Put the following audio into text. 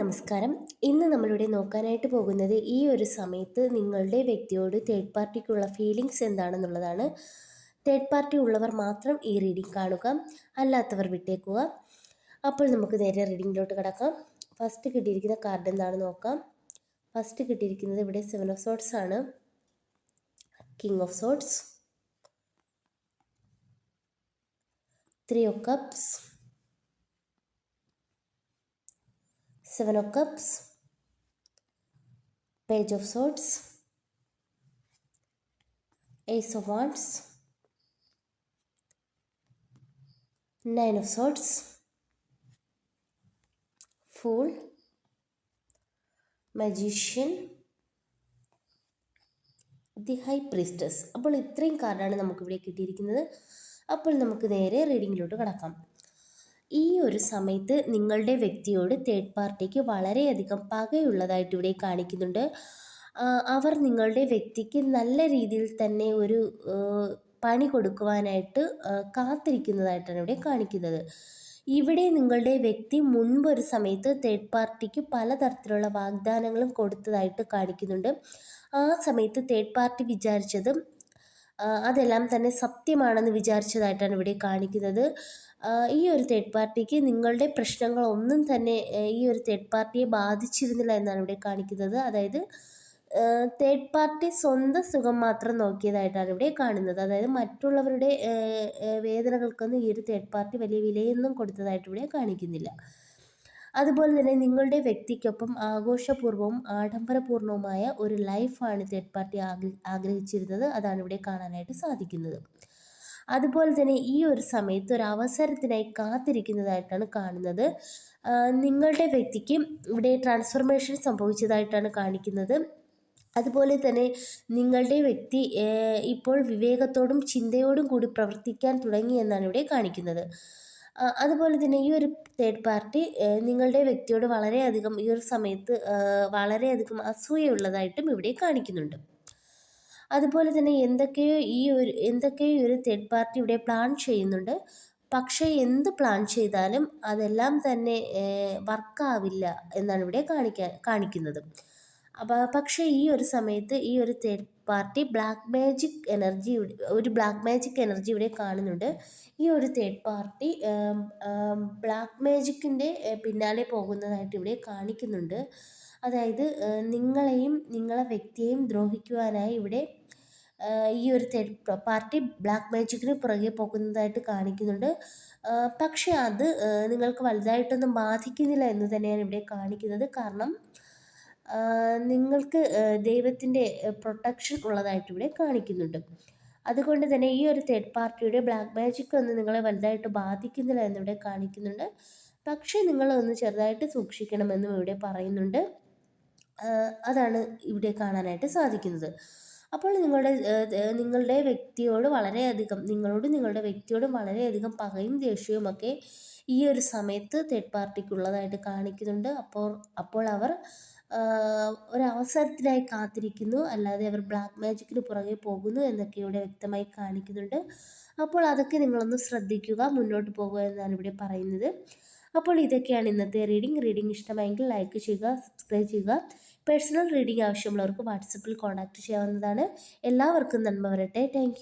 നമസ്കാരം. ഇന്ന് നമ്മളിവിടെ നോക്കാനായിട്ട് പോകുന്നത് ഈ ഒരു സമയത്ത് നിങ്ങളുടെ വ്യക്തിയോട് തേർഡ് പാർട്ടിക്കുള്ള ഫീലിങ്സ് എന്താണെന്നുള്ളതാണ്. തേർഡ് പാർട്ടി ഉള്ളവർ മാത്രം ഈ റീഡിംഗ് കാണുക അല്ലാത്തവർ വിട്ടേക്കുക. അപ്പോൾ നമുക്ക് നേരെ റീഡിങ്ങിലോട്ട് കിടക്കാം. ഫസ്റ്റ് കിട്ടിയിരിക്കുന്ന കാർഡ് എന്താണെന്ന് നോക്കാം. ഫസ്റ്റ് കിട്ടിയിരിക്കുന്നത് ഇവിടെ സെവൻ ഓഫ് സോട്ട്സ് ആണ്. King of swords three of cups Seven of Cups, Page of Swords, Ace of Wands, Nine of Swords, Fool, Magician, the high priestess അപ്പോൾ ഇത്രയും കാർഡാണ് നമുക്കിവിടെ കിട്ടിയിരിക്കുന്നത്. അപ്പോൾ നമുക്ക് നേരെ റീഡിങ്ങിലോട്ട് കടക്കാം. ഈ ഒരു സമയത്ത് നിങ്ങളുടെ വ്യക്തിയോട് തേർഡ് പാർട്ടിക്ക് വളരെയധികം പകയുള്ളതായിട്ട് ഇവിടെ കാണിക്കുന്നുണ്ട്. അവർ നിങ്ങളുടെ വ്യക്തിക്ക് നല്ല രീതിയിൽ തന്നെ ഒരു പണി കൊടുക്കുവാനായിട്ട് കാത്തിരിക്കുന്നതായിട്ടാണ് ഇവിടെ കാണിക്കുന്നത്. ഇവിടെ നിങ്ങളുടെ വ്യക്തി മുൻപ് ഒരു സമയത്ത് തേർഡ് പാർട്ടിക്ക് പലതരത്തിലുള്ള വാഗ്ദാനങ്ങളും കൊടുത്തതായിട്ട് കാണിക്കുന്നുണ്ട്. ആ സമയത്ത് തേർഡ് പാർട്ടി വിചാരിച്ചതും അതെല്ലാം തന്നെ സത്യമാണെന്ന് വിചാരിച്ചതായിട്ടാണ് ഇവിടെ കാണിക്കുന്നത്. ഈ ഒരു തേർഡ് പാർട്ടിക്ക് നിങ്ങളുടെ പ്രശ്നങ്ങളൊന്നും തന്നെ ഈ ഒരു തേർഡ് പാർട്ടിയെ ബാധിച്ചിരുന്നില്ല എന്നാണ് ഇവിടെ കാണിക്കുന്നത്. അതായത് തേർഡ് പാർട്ടി സ്വന്തം സുഖം മാത്രം നോക്കിയതായിട്ടാണ് ഇവിടെ കാണുന്നത്. അതായത് മറ്റുള്ളവരുടെ വേദനകൾക്കൊന്നും ഈ ഒരു തേർഡ് പാർട്ടി വലിയ വിലയൊന്നും കൊടുത്തതായിട്ട് ഇവിടെ കാണിക്കുന്നില്ല. അതുപോലെ തന്നെ നിങ്ങളുടെ വ്യക്തിക്കൊപ്പം ആഘോഷപൂർവവും ആഡംബരപൂർണവുമായ ഒരു ലൈഫാണ് തേർഡ് പാർട്ടി ആഗ്രഹിച്ചിരുന്നത്. അതാണ് ഇവിടെ കാണാനായിട്ട് സാധിക്കുന്നത്. അതുപോലെ തന്നെ ഈ ഒരു സമയത്ത് ഒരു അവസരത്തിനായി കാത്തിരിക്കുന്നതായിട്ടാണ് കാണുന്നത്. നിങ്ങളുടെ വ്യക്തിക്ക് ഇവിടെ ട്രാൻസ്ഫോർമേഷൻ സംഭവിച്ചതായിട്ടാണ് കാണിക്കുന്നത്. അതുപോലെ തന്നെ നിങ്ങളുടെ വ്യക്തി ഇപ്പോൾ വിവേകത്തോടും ചിന്തയോടും കൂടി പ്രവർത്തിക്കാൻ തുടങ്ങി എന്നാണ് ഇവിടെ കാണിക്കുന്നത്. അതുപോലെ തന്നെ ഈ ഒരു തേർഡ് പാർട്ടി നിങ്ങളുടെ വ്യക്തിയോട് വളരെയധികം ഈ ഒരു സമയത്ത് വളരെയധികം അസൂയുള്ളതായിട്ടും ഇവിടെ കാണിക്കുന്നുണ്ട്. അതുപോലെ തന്നെ എന്തൊക്കെയോ ഈ ഒരു എന്തൊക്കെയോ ഈ ഒരു തേർഡ് പാർട്ടി ഇവിടെ പ്ലാൻ ചെയ്യുന്നുണ്ട്? പക്ഷേ എന്ത് പ്ലാൻ ചെയ്താലും അതെല്ലാം തന്നെ വർക്കാവില്ല എന്നാണ് ഇവിടെ കാണിക്കാൻ കാണിക്കുന്നത്. അപ്പോൾ പക്ഷേ ഈ ഒരു സമയത്ത് ഈ ഒരു third party black magic energy ഒരു ബ്ലാക്ക് മാജിക് എനർജി ഇവിടെ കാണുന്നുണ്ട്. ഈ ഒരു തേർഡ് പാർട്ടി ബ്ലാക്ക് മാജിക്കിന്റെ പിന്നാലെ പോകുന്നതായിട്ട് ഇവിടെ കാണിക്കുന്നുണ്ട്. അതായത് നിങ്ങളെയും നിങ്ങളെ വ്യക്തിയെയും ദ്രോഹിക്കുവാനായി ഇവിടെ ഈ ഒരു തേർഡ് പാർട്ടി ബ്ലാക്ക് മാജിക്കിന് പുറകെ പോകുന്നതായിട്ട് കാണിക്കുന്നുണ്ട്. പക്ഷേ അത് നിങ്ങൾക്ക് വലുതായിട്ടൊന്നും ബാധിക്കുന്നില്ല എന്ന് തന്നെയാണ് ഇവിടെ കാണിക്കുന്നത്. കാരണം നിങ്ങൾക്ക് ദൈവത്തിന്റെ പ്രൊട്ടക്ഷൻ ഉള്ളതായിട്ട് ഇവിടെ കാണിക്കുന്നുണ്ട്. അതുകൊണ്ട് തന്നെ ഈ ഒരു തേർഡ് പാർട്ടിയുടെ ബ്ലാക്ക് മാജിക് ഒന്നും നിങ്ങളെ വലുതായിട്ട് ബാധിക്കുന്നില്ല എന്നിവിടെ കാണിക്കുന്നുണ്ട്. പക്ഷേ നിങ്ങളൊന്ന് ചെറുതായിട്ട് സൂക്ഷിക്കണമെന്നും ഇവിടെ പറയുന്നുണ്ട്. അതാണ് ഇവിടെ കാണാനായിട്ട് സാധിക്കുന്നത്. അപ്പോൾ നിങ്ങളുടെ നിങ്ങളുടെ വ്യക്തിയോട് വളരെയധികം നിങ്ങളോട് നിങ്ങളുടെ വ്യക്തിയോട് വളരെയധികം പകയും ദേഷ്യവും ഒക്കെ ഈ ഒരു സമയത്ത് തേർഡ് പാർട്ടിക്കുള്ളതായിട്ട് കാണിക്കുന്നുണ്ട്. അപ്പോൾ അപ്പോൾ അവർ ഒരവസരത്തിനായി കാത്തിരിക്കുന്നു. അല്ലാതെ അവർ ബ്ലാക്ക് മാജിക്കിന് പുറകെ പോകുന്നു എന്നൊക്കെ ഇവിടെ വ്യക്തമായി കാണിക്കുന്നുണ്ട്. അപ്പോൾ അതൊക്കെ നിങ്ങളൊന്ന് ശ്രദ്ധിക്കുക. മുന്നോട്ട് പോകുക എന്നാണ് ഇവിടെ പറയുന്നത്. അപ്പോൾ ഇതൊക്കെയാണ് ഇന്നത്തെ റീഡിംഗ് റീഡിംഗ് ഇഷ്ടമായെങ്കിൽ ലൈക്ക് ചെയ്യുക സബ്സ്ക്രൈബ് ചെയ്യുക. പേഴ്സണൽ റീഡിംഗ് ആവശ്യമുള്ളവർക്ക് വാട്സപ്പിൽ കോൺടാക്റ്റ് ചെയ്യാവുന്നതാണ്. എല്ലാവർക്കും നന്മ വരട്ടെ. താങ്ക്